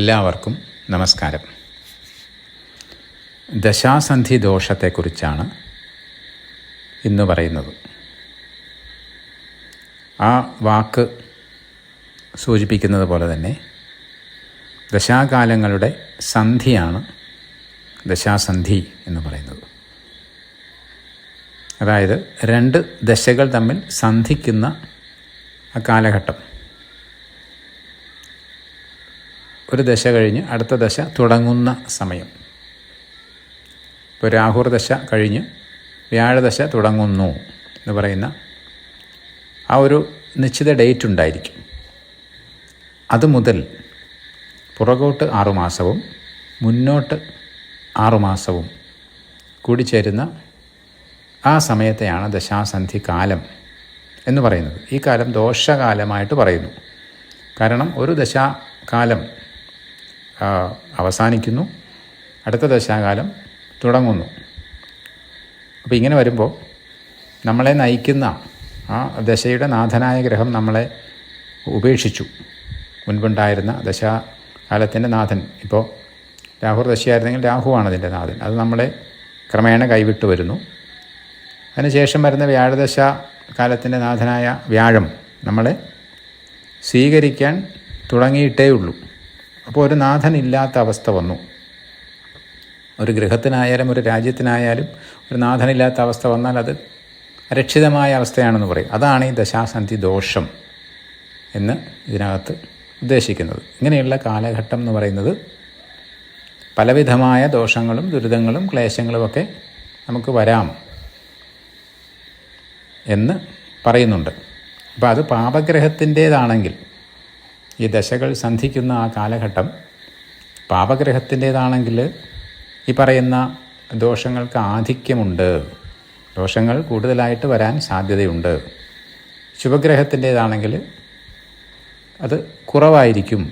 എല്ലാവർക്കും നമസ്കാരം. ദശാസന്ധി ദോഷത്തെക്കുറിച്ചാണ് ഇന്ന് പറയുന്നത്. ആ വാക്ക് സൂചിപ്പിക്കുന്നത് പോലെ തന്നെ ദശാകാലങ്ങളുടെ സന്ധിയാണ് ദശാസന്ധി എന്ന് പറയുന്നത്. അതായത് രണ്ട് ദശകൾ തമ്മിൽ സന്ധിക്കുന്ന ആ കാലഘട്ടം. ഒരു ദശ കഴിഞ്ഞ് അടുത്ത ദശ തുടങ്ങുന്ന സമയം. ഇപ്പോൾ രാഹുർ ദശ കഴിഞ്ഞ് വ്യാഴദശ തുടങ്ങുന്നു എന്ന് പറയുന്ന ആ ഒരു നിശ്ചിത ഡേറ്റ് ഉണ്ടായിരിക്കും. അത് മുതൽ പുറകോട്ട് ആറുമാസവും മുന്നോട്ട് ആറുമാസവും കൂടിച്ചേരുന്ന ആ സമയത്തെയാണ് ദശാസന്ധി കാലം എന്ന് പറയുന്നത്. ഈ കാലം ദോഷകാലമായിട്ട് പറയുന്നു. കാരണം ഒരു ദശാകാലം അവസാനിക്കുന്നു. അടുത്ത ദശാകാലം തുടങ്ങുന്നു. അപ്പോൾ ഇങ്ങനെ വരുമ്പോൾ നമ്മളെ നയിക്കുന്ന ആ ദശയുടെ നാഥനായ ഗ്രഹം നമ്മളെ ഉപേക്ഷിച്ചു. മുൻപുണ്ടായിരുന്ന ദശാകാലത്തിന്റെ നാഥൻ. ഇപ്പോൾ രാഹുർ ദശയായിരുന്നെങ്കിൽ രാഹുവാണ് അതിന്റെ നാഥൻ. അത് നമ്മളെ ക്രമേണ കൈവിട്ട് വരുന്നു. അതിനുശേഷം വരുന്ന വ്യാഴദശ കാലത്തിന്റെ നാഥനായ വ്യാഴം നമ്മളെ സ്വീകരിക്കാൻ തുടങ്ങിയിട്ടേ ഉള്ളൂ അപ്പോൾ ഒരു നാഥനില്ലാത്ത അവസ്ഥ വന്നു. ഒരു ഗൃഹത്തിനായാലും ഒരു രാജ്യത്തിനായാലും ഒരു നാഥനില്ലാത്ത അവസ്ഥ വന്നാൽ അത് അരക്ഷിതമായ അവസ്ഥയാണെന്ന് പറയും. അതാണ് ഈ ദശാസന്ധി ദോഷം എന്ന് ഇതിനകത്ത് ഉദ്ദേശിക്കുന്നത്. ഇങ്ങനെയുള്ള കാലഘട്ടം എന്ന് പറയുന്നത് പലവിധമായ ദോഷങ്ങളും ദുരിതങ്ങളും ക്ലേശങ്ങളുമൊക്കെ നമുക്ക് വരാം എന്ന് പറയുന്നുണ്ട്. അപ്പോൾ അത് പാപഗ്രഹത്തിന്റേതാണെങ്കിൽ ഈ ദശകൾ സന്ധിക്കുന്ന ആ കാലഘട്ടം പാപഗ്രഹത്തിന്റേതാണെങ്കിൽ ഈ പറയുന്ന ദോഷങ്ങൾക്ക് ആധിക്യമുണ്ട്. ദോഷങ്ങൾ കൂടുതലായിട്ട് വരാൻ സാധ്യതയുണ്ട്. ശുഭഗ്രഹത്തിന്റേതാണെങ്കിൽ അത് കുറവായിരിക്കും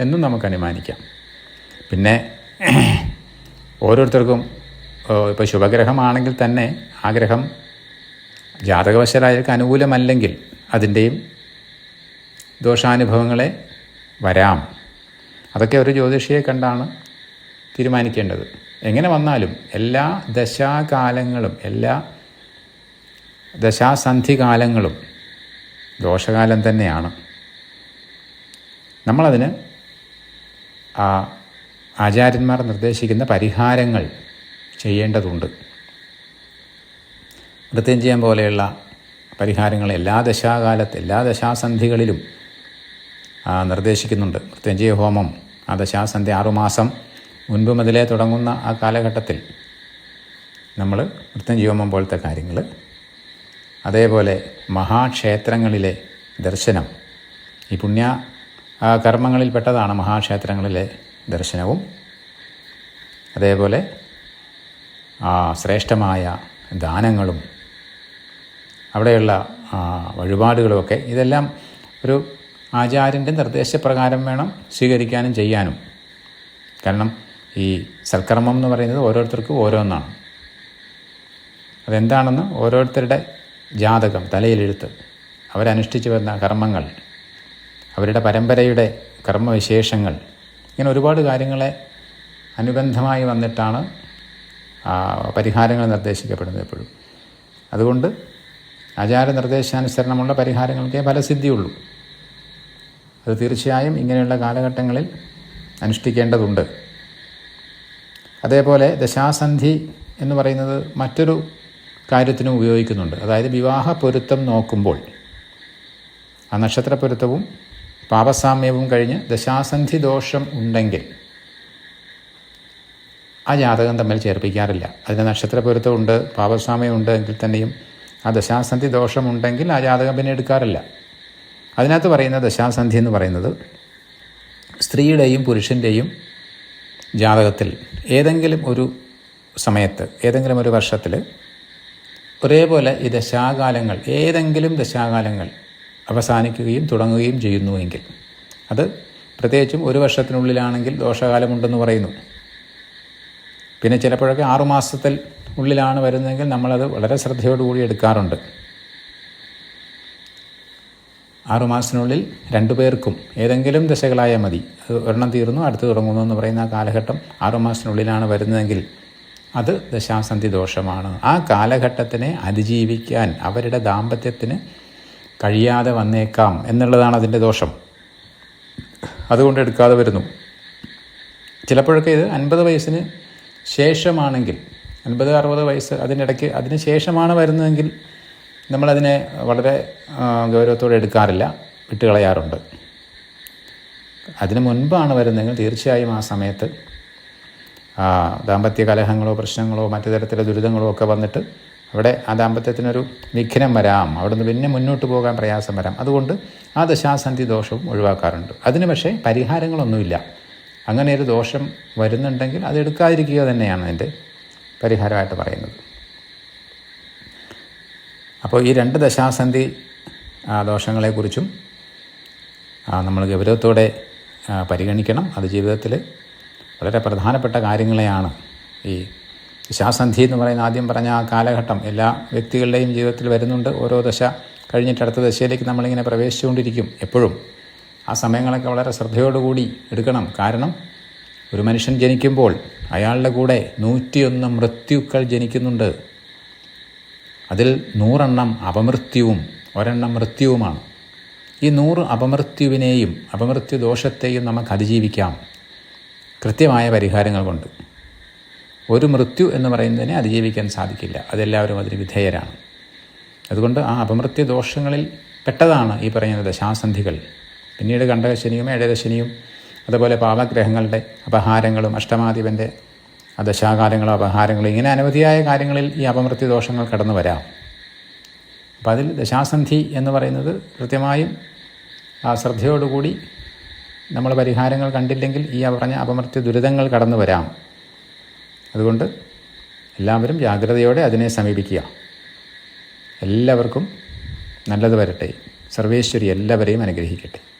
എന്നും നമുക്ക് അനുമാനിക്കാം. പിന്നെ ഓരോരുത്തർക്കും ഇപ്പോൾ ശുഭഗ്രഹമാണെങ്കിൽ തന്നെ ആഗ്രഹം ജാതകവശരായവർക്ക് അനുകൂലമല്ലെങ്കിൽ അതിന്റെയും ദോഷാനുഭവങ്ങളെ വരാം. അതൊക്കെ ഒരു ജ്യോതിഷിയെ കണ്ടാണ് തീരുമാനിക്കേണ്ടത്. എങ്ങനെ വന്നാലും എല്ലാ ദശാകാലങ്ങളും എല്ലാ ദശാസന്ധി കാലങ്ങളും ദോഷകാലം തന്നെയാണ്. നമ്മളതിന് ആചാര്യന്മാർ നിർദ്ദേശിക്കുന്ന പരിഹാരങ്ങൾ ചെയ്യേണ്ടതുണ്ട്. മൃത്യുഞ്ജയം പോലെയുള്ള പരിഹാരങ്ങൾ എല്ലാ ദശാകാലത്ത് എല്ലാ ദശാസന്ധികളിലും നിർദ്ദേശിക്കുന്നുണ്ട്. മൃത്യുഞ്ജയ ഹോമം ദശാസന്ധി ആറുമാസം മുൻപ് മുതലേ തുടങ്ങുന്ന ആ കാലഘട്ടത്തിൽ നമ്മൾ മൃത്യുഞ്ജയ ഹോമം പോലത്തെ കാര്യങ്ങൾ അതേപോലെ മഹാക്ഷേത്രങ്ങളിലെ ദർശനം ഈ പുണ്യ കർമ്മങ്ങളിൽപ്പെട്ടതാണ് മഹാക്ഷേത്രങ്ങളിലെ ദർശനവും. അതേപോലെ ആ ശ്രേഷ്ഠമായ ദാനങ്ങളും അവിടെയുള്ള വഴിപാടുകളുമൊക്കെ ഇതെല്ലാം ഒരു ആചാര്യന്റെ നിർദ്ദേശപ്രകാരം വേണം സ്വീകരിക്കാനും ചെയ്യാനും. കാരണം ഈ സൽക്കർമ്മം എന്ന് പറയുന്നത് ഓരോരുത്തർക്കും ഓരോന്നാണ്. അതെന്താണെന്ന് ഓരോരുത്തരുടെ ജാതകം തലയിലെഴുത്ത് അവരനുഷ്ഠിച്ചു വരുന്ന കർമ്മങ്ങൾ അവരുടെ പരമ്പരയുടെ കർമ്മവിശേഷങ്ങൾ ഇങ്ങനെ ഒരുപാട് കാര്യങ്ങളെ അനുബന്ധമായി വന്നിട്ടാണ് പരിഹാരങ്ങൾ നിർദ്ദേശിക്കപ്പെടുന്നത് എപ്പോഴും. അതുകൊണ്ട് ആചാര നിർദ്ദേശാനുസരണമുള്ള പരിഹാരങ്ങൾക്കേ ഫലസിദ്ധിയുള്ളൂ. അത് തീർച്ചയായും ഇങ്ങനെയുള്ള കാലഘട്ടങ്ങളിൽ അനുഷ്ഠിക്കേണ്ടതുണ്ട്. അതേപോലെ ദശാസന്ധി എന്ന് പറയുന്നത് മറ്റൊരു കാര്യത്തിനും ഉപയോഗിക്കുന്നുണ്ട്. അതായത് വിവാഹ പൊരുത്തം നോക്കുമ്പോൾ ആ നക്ഷത്ര പൊരുത്തവും പാപസാമ്യവും കഴിഞ്ഞ് ദശാസന്ധി ദോഷം ഉണ്ടെങ്കിൽ ആ ജാതകം തമ്മിൽ ചേർപ്പിക്കാറില്ല. അതിന് നക്ഷത്ര പൊരുത്തമുണ്ട് പാപസാമ്യമുണ്ട് എങ്കിൽ തന്നെയും ആ ദശാസന്ധി ദോഷമുണ്ടെങ്കിൽ ആ ജാതകം പിന്നെ എടുക്കാറില്ല. അതിനകത്ത് പറയുന്ന ദശാസന്ധി എന്ന് പറയുന്നത് സ്ത്രീയുടെയും പുരുഷന്റെയും ജാതകത്തിൽ ഏതെങ്കിലും ഒരു സമയത്ത് ഏതെങ്കിലും ഒരു വർഷത്തിൽ ഒരേപോലെ ഈ ദശാകാലങ്ങൾ ഏതെങ്കിലും ദശാകാലങ്ങൾ അവസാനിക്കുകയും തുടങ്ങുകയും ചെയ്യുന്നുവെങ്കിൽ അത് പ്രത്യേകിച്ചും ഒരു വർഷത്തിനുള്ളിലാണെങ്കിൽ ദോഷകാലമുണ്ടെന്ന് പറയുന്നു. പിന്നെ ചിലപ്പോഴൊക്കെ ആറുമാസത്തിൽ ഉള്ളിലാണ് വരുന്നതെങ്കിൽ നമ്മളത് വളരെ ശ്രദ്ധയോടുകൂടി എടുക്കാറുണ്ട്. ആറുമാസത്തിനുള്ളിൽ രണ്ടു പേർക്കും ഏതെങ്കിലും ദശകളായാൽ മതി. അത് ഒരെണ്ണം തീർന്നു അടുത്ത് തുടങ്ങുന്നു എന്ന് പറയുന്ന ആ കാലഘട്ടം ആറുമാസത്തിനുള്ളിലാണ് വരുന്നതെങ്കിൽ അത് ദശാസന്ധി ദോഷമാണ്. ആ കാലഘട്ടത്തിനെ അതിജീവിക്കാൻ അവരുടെ ദാമ്പത്യത്തിന് കഴിയാതെ വന്നേക്കാം എന്നുള്ളതാണ് അതിന്റെ ദോഷം. അതുകൊണ്ട് എടുക്കാതെ വരുന്നു. ചിലപ്പോഴൊക്കെ ഇത് അൻപത് വയസ്സിന് ശേഷമാണെങ്കിൽ അൻപത് അറുപത് വയസ്സ് അതിനിടയ്ക്ക് അതിന് ശേഷമാണ് വരുന്നതെങ്കിൽ നമ്മളതിനെ വളരെ ഗൗരവത്തോടെ എടുക്കാറില്ല. വിട്ടുകളയാറുണ്ട്. അതിനു മുൻപാണ് വരുന്നതെങ്കിൽ തീർച്ചയായും ആ സമയത്ത് ദാമ്പത്യ കലഹങ്ങളോ പ്രശ്നങ്ങളോ മറ്റു തരത്തിലെ ദുരിതങ്ങളോ ഒക്കെ വന്നിട്ട് അവിടെ ആ ദാമ്പത്യത്തിനൊരു വിഘ്നം വരാം. അവിടുന്ന് പിന്നെ മുന്നോട്ട് പോകാൻ പ്രയാസം വരാം. അതുകൊണ്ട് ആ ദശാസന്ധി ദോഷവും ഒഴിവാക്കാറുണ്ട്. അതിന് പക്ഷേ പരിഹാരങ്ങളൊന്നുമില്ല. അങ്ങനെ ഒരു ദോഷം വരുന്നുണ്ടെങ്കിൽ അത് എടുക്കാതിരിക്കുക തന്നെയാണ് അതിന്റെ പരിഹാരമായിട്ട് പറയുന്നത്. അപ്പോൾ ഈ രണ്ട് ദശാസന്ധി ദോഷങ്ങളെക്കുറിച്ചും നമ്മൾ ഗൗരവത്തോടെ പരിഗണിക്കണം. അത് ജീവിതത്തിൽ വളരെ പ്രധാനപ്പെട്ട കാര്യങ്ങളെയാണ് ഈ ദശാസന്ധി എന്ന് പറയുന്ന ആദ്യം പറഞ്ഞ ആ കാലഘട്ടം. എല്ലാ വ്യക്തികളുടെയും ജീവിതത്തിൽ വരുന്നുണ്ട്. ഓരോ ദശ കഴിഞ്ഞിട്ട് അടുത്ത ദശയിലേക്ക് നമ്മളിങ്ങനെ പ്രവേശിച്ചുകൊണ്ടിരിക്കും എപ്പോഴും. ആ സമയങ്ങളൊക്കെ വളരെ ശ്രദ്ധയോടുകൂടി എടുക്കണം. കാരണം ഒരു മനുഷ്യൻ ജനിക്കുമ്പോൾ അയാളുടെ കൂടെ നൂറ്റിയൊന്ന് മൃത്യുക്കൾ ജനിക്കുന്നുണ്ട്. അതിൽ നൂറെണ്ണം അപമൃത്യുവും ഒരെണ്ണം മൃത്യുവുമാണ്. ഈ നൂറ് അപമൃത്യുവിനെയും അപമൃത്യു ദോഷത്തെയും നമുക്ക് അതിജീവിക്കാം. കൃത്യമായ പരിഹാരങ്ങൾ കൊണ്ട്. ഒരു മൃത്യു എന്ന് പറയുന്നതിനെ അതിജീവിക്കാൻ സാധിക്കില്ല. അതെല്ലാവരും അതിന് വിധേയരാണ്. അതുകൊണ്ട് ആ അപമൃത്യു ദോഷങ്ങളിൽ പെട്ടതാണ് ഈ പറയുന്ന ദശാസന്ധികൾ പിന്നീട് കണ്ടകശനിയും ഏഴരശനിയും അതുപോലെ പാപഗ്രഹങ്ങളുടെ അപഹാരങ്ങളും അഷ്ടമാധിപന്റെ ദശാകാലങ്ങളും അപഹാരങ്ങളോ ഇങ്ങനെ അനവധിയായ കാര്യങ്ങളിൽ ഈ അപമൃത്യു ദോഷങ്ങൾ കടന്നു വരാം. അപ്പം അതിൽ ദശാസന്ധി എന്ന് പറയുന്നത് കൃത്യമായും ആ ശ്രദ്ധയോടുകൂടി നമ്മൾ പരിഹാരങ്ങൾ കണ്ടില്ലെങ്കിൽ ഈ പറഞ്ഞ അപമൃത്യു ദുരിതങ്ങൾ കടന്നു വരാം. അതുകൊണ്ട് എല്ലാവരും ജാഗ്രതയോടെ അതിനെ സമീപിക്കുക. എല്ലാവർക്കും നല്ലത് വരട്ടെ. സർവേശ്വരി എല്ലാവരെയും അനുഗ്രഹിക്കട്ടെ.